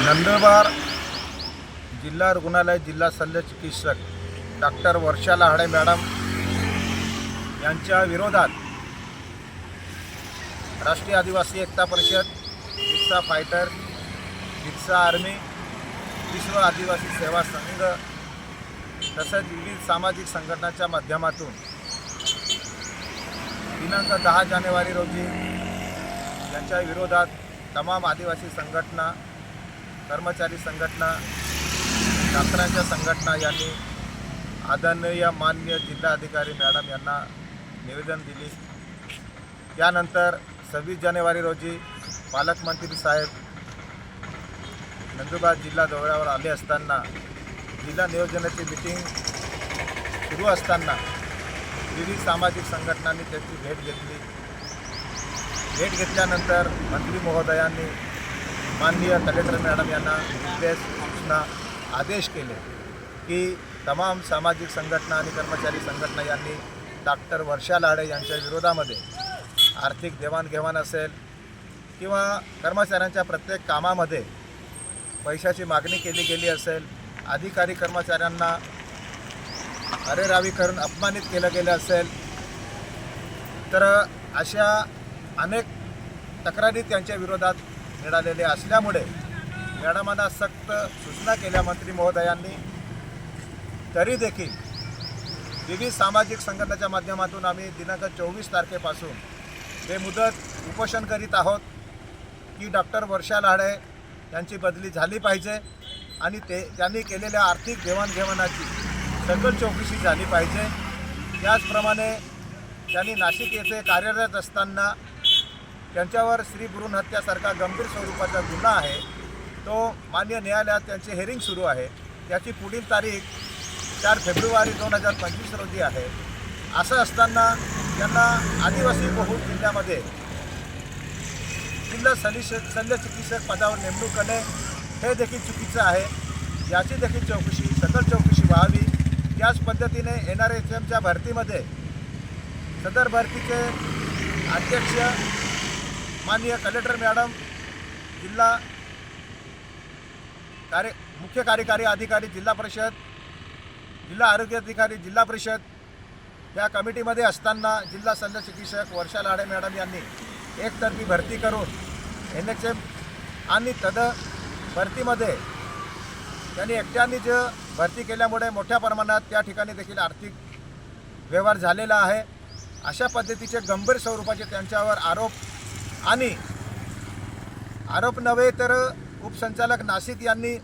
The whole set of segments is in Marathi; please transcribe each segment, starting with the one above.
नंदुरबार जिल्हा रुग्णालय जिल्हा शल्य चिकित्सक डॉक्टर वर्षा लहाडे मॅडम यांच्या विरोधात राष्ट्रीय आदिवासी एकता परिषद बिक्सा फायटर बिक्सा आर्मी विश्व आदिवासी सेवा संघ तसेच विविध सामाजिक संघटनाच्या माध्यमातून दिनांक दहा जानेवारी रोजी यांच्या विरोधात तमाम आदिवासी संघटना कर्मचारी संघटना डॉक्टरांच्या संघटना यांनी आदरणीय मान्य जिल्हाधिकारी मॅडम यांना निवेदन दिली. त्यानंतर सव्वीस जानेवारी रोजी पालकमंत्री साहेब नंदुरबार जिल्हा दौऱ्यावर आले असताना जिल्हा नियोजनाची मिटिंग सुरू असताना विविध सामाजिक संघटनांनी त्याची भेट घेतली. भेट घेतल्यानंतर मंत्री महोदयांनी माननीय तलेकर मॅडम यांना निर्देश सूचना आदेश केले की तमाम सामाजिक संघटना आणि कर्मचारी संघटना यांनी डॉक्टर वर्षा लाडे यांच्या विरोधामध्ये आर्थिक देवाणघेवाण असेल किंवा कर्मचाऱ्यांच्या प्रत्येक कामामध्ये पैशाची मागणी केली गेली असेल अधिकारी कर्मचाऱ्यांना अरेरावी करून अपमानित केलं गेलं असेल तर अशा अनेक तक्रारी त्यांच्या विरोधात मिळालेले असल्यामुळे मॅडमांना सक्त सूचना केल्या मंत्री महोदयांनी. तरी देखील विविध सामाजिक संघटनाच्या माध्यमातून आम्ही दिनांक चोवीस तारखेपासून बेमुदत उपोषण करीत आहोत की डॉक्टर वर्षा लाडे यांची बदली झाली पाहिजे आणि ते त्यांनी केलेल्या आर्थिक देवाणघेवाणाची सखोल चौकशी झाली पाहिजे. त्याचप्रमाणे त्यांनी नाशिक येथे कार्यरत असताना त्यांच्यावर स्त्री भ्रूण हत्यासारखा गंभीर स्वरूपाचा गुन्हा आहे तो मान्य न्यायालयात त्यांचे हेरिंग सुरू आहे. त्याची पुढील तारीख चार फेब्रुवारी दोन हजार पंचवीस रोजी आहे. असं असताना त्यांना आदिवासी बहुल जिल्ह्यामध्ये जिल्हा शल्य शल्य चिकित्सक पदावर नेमणूक करणे हे देखील चुकीचं आहे. याची देखील चौकशी सदर चौकशी व्हावी. त्याच पद्धतीने एन आर एच एमच्या भरतीमध्ये सदर भरतीचे अध्यक्ष माननीय कलेक्टर मॅडम जिल्हा कार्य मुख्य कार्यकारी अधिकारी जिल्हा परिषद जिल्हा आरोग्य अधिकारी जिल्हा परिषद या कमिटीमध्ये असताना जिल्हा शल्य चिकित्सक वर्षा लाडे मॅडम यांनी एकतर्फी भरती करून एन एच एम आणि तद भरतीमध्ये त्यांनी एकट्याने जे भरती केल्यामुळे मोठ्या प्रमाणात त्या ठिकाणी देखील आर्थिक व्यवहार झालेला आहे. अशा पद्धतीचे गंभीर स्वरूपाचे त्यांच्यावर आरोप आणि आरोप नव्हे तर उपसंचालक नाशिक यांनी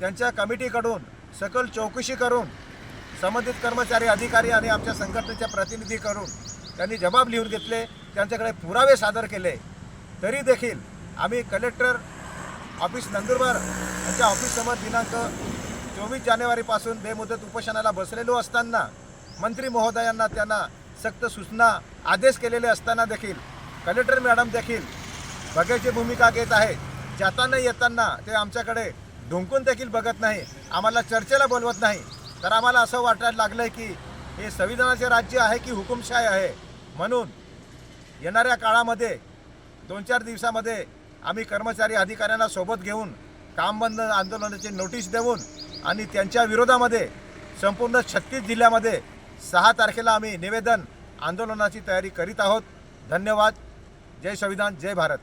त्यांच्या कमिटीकडून सकल चौकशी करून संबंधित कर्मचारी अधिकारी आणि आमच्या संघटनेच्या प्रतिनिधी करून त्यांनी जबाब लिहून घेतले त्यांच्याकडे पुरावे सादर केले. तरी देखील आम्ही कलेक्टर ऑफिस नंदुरबार यांच्या ऑफिससमोर दिनांक चोवीस जानेवारीपासून बेमुदत उपोषणाला बसलेलो असताना मंत्री महोदयांना त्यांना सक्त सूचना आदेश केलेले असताना देखील कलेक्टर मॅडम देखील बघायची भूमिका घेत आहे जाताना येताना ते आमच्याकडे ढुंकून देखील बघत नाही. आम्हाला चर्चेला बोलवत नाही. तर आम्हाला असं वाटायला लागलं आहे की हे संविधानाचे राज्य आहे की हुकुमशाही आहे? म्हणून येणाऱ्या काळामध्ये दोन चार दिवसामध्ये आम्ही कर्मचारी अधिकाऱ्यांना सोबत घेऊन काम बंद आंदोलनाची नोटीस देऊन आणि त्यांच्या विरोधामध्ये संपूर्ण छत्तीस जिल्ह्यामध्ये सहा तारखेला आम्ही निवेदन आंदोलनाची तयारी करीत आहोत. धन्यवाद. जय संविधान जय भारत.